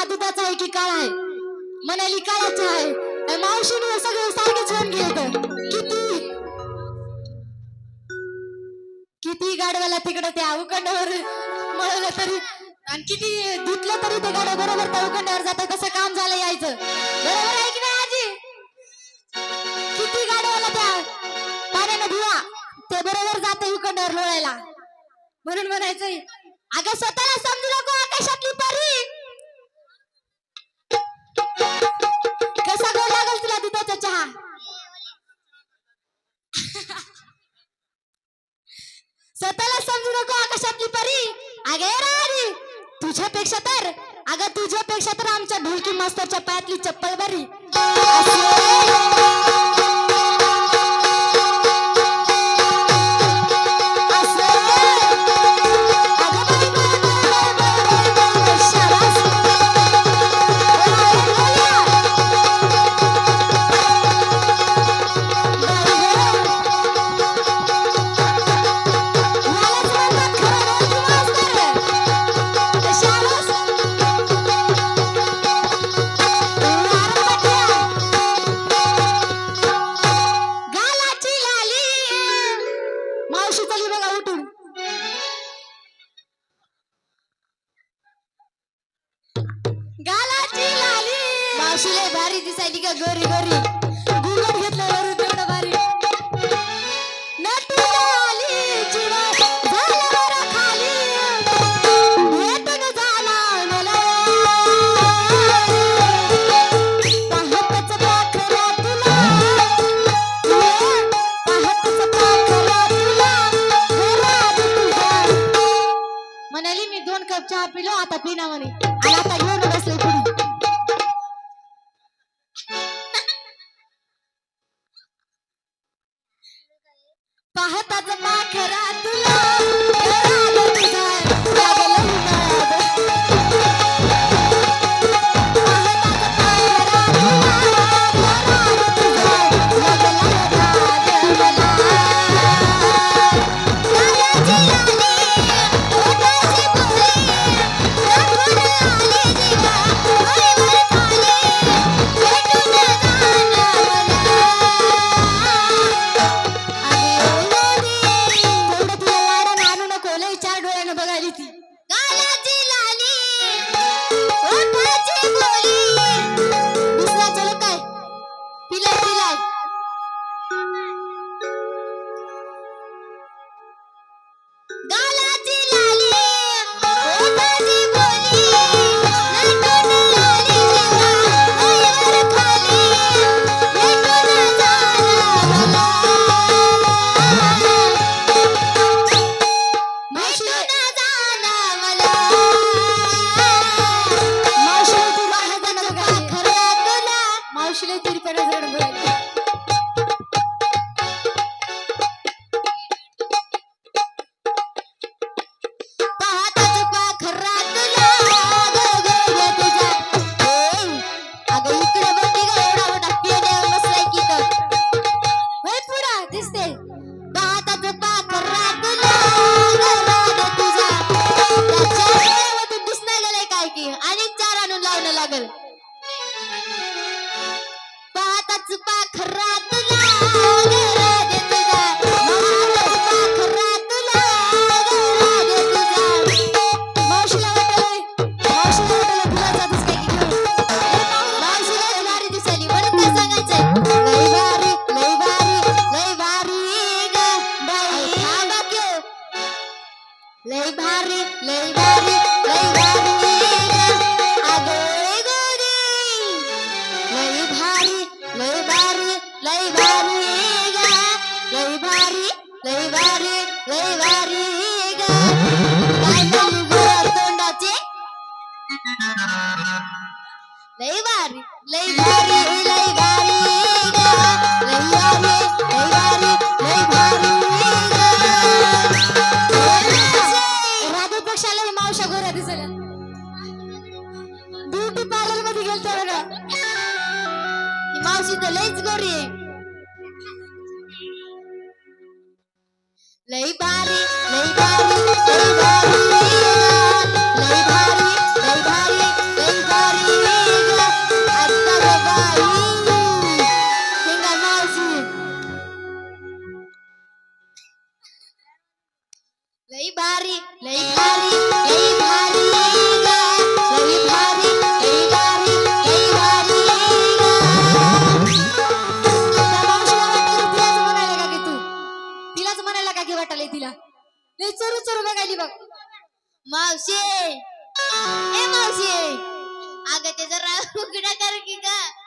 चहा दुधाचा आहे की काळा आहे? म्हणाली काळा चहा आहे मावशीने सगळे सारखेच होऊन घेत किती? किती गाडवाला तिकडे त्या उकंडावर मळलं तरी आणि किती धुतलं तरी ते गाड्या बरोबर त्या उकंडावर जात. कसं काम झालं यायचं. बरोबर आहे की नाही आजी? किती गाडवाला त्या पाण्यानं धुवा. ते बरोबर जाते उकंडावर लोळायला. म्हणून म्हणायचंय अगं स्वतःला स्वतःला समजू नको आकाशातली परी. अगे रारी तुझ्यापेक्षा तर अगं तुझ्यापेक्षा तर आमच्या ढोलकी मास्तरच्या पायातली चप्पल बरी. मावशीला भारी दिसायली का गोरी गोरी घेतलं वरून तेवढं भारी. म्हणाली मी दोन कप चहा पिलो आता पिना म्हणे. आणि आता पाहताच पाखरा तुला मावशीला तिरपण Lay bari, lay bari. ನೋಡಿ ಸರ್ ಬ್ಯೂಟಿ ಪಾರ್ಲರ್ ಮತ್ತೆ ಹೇಳ್ತಾರ ಮಾಸಿದ ಲೈಸ್ ಗೋರಿ ಲೈ ಬಾರಿ ಲೈ ಬಾರಿ ಲೈ ಬಾರಿ ಲೈ करू रुपये गेली बघ. मावशी. ए मावशी. अगं ते जरा उघडा कर की का